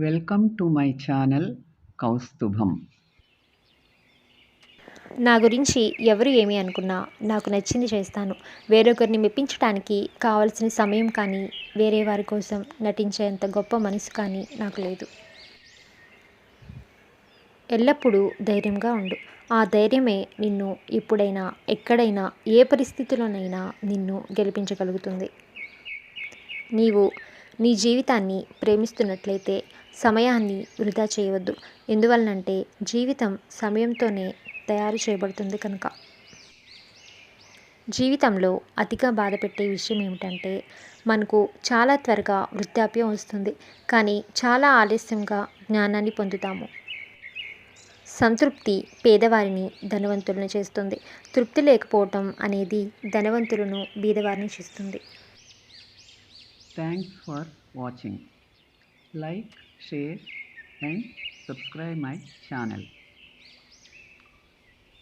Welcome to my channel Kaustubham. నా గురించి ఎవరు ఏమి అనుకున్నా నాకు నచ్చింది చేస్తాను. వేరొకరిని మెప్పించడానికి కావలసిన సమయం కానీ వేరే వారి కోసం నటించేంత గొప్ప మనసు కానీ నాకు లేదు. ఎల్లప్పుడూ ధైర్యంగా ఉండు. ఆ ధైర్యమే నిన్ను ఎప్పుడైనా ఎక్కడైనా ఏ పరిస్థితిలోనైనా నిన్ను గెలిపించగలుగుతుంది. నీవు నీ జీవితాన్ని ప్రేమిస్తున్నట్లయితే సమయాన్ని వృధా చేయవద్దు. ఎందువలనంటే జీవితం సమయంతోనే తయారు చేయబడుతుంది కనుక. జీవితంలో అతిగా బాధ పెట్టే విషయం ఏమిటంటే మనకు చాలా త్వరగా వృద్ధాప్యం వస్తుంది. కానీ చాలా ఆలస్యంగా జ్ఞానాన్ని పొందుతాము. సంతృప్తి పేదవారిని ధనవంతులను చేస్తుంది. తృప్తి లేకపోవటం అనేది ధనవంతులను బీదవారిని చేస్తుంది. Thanks for watching. Like, share and subscribe my channel.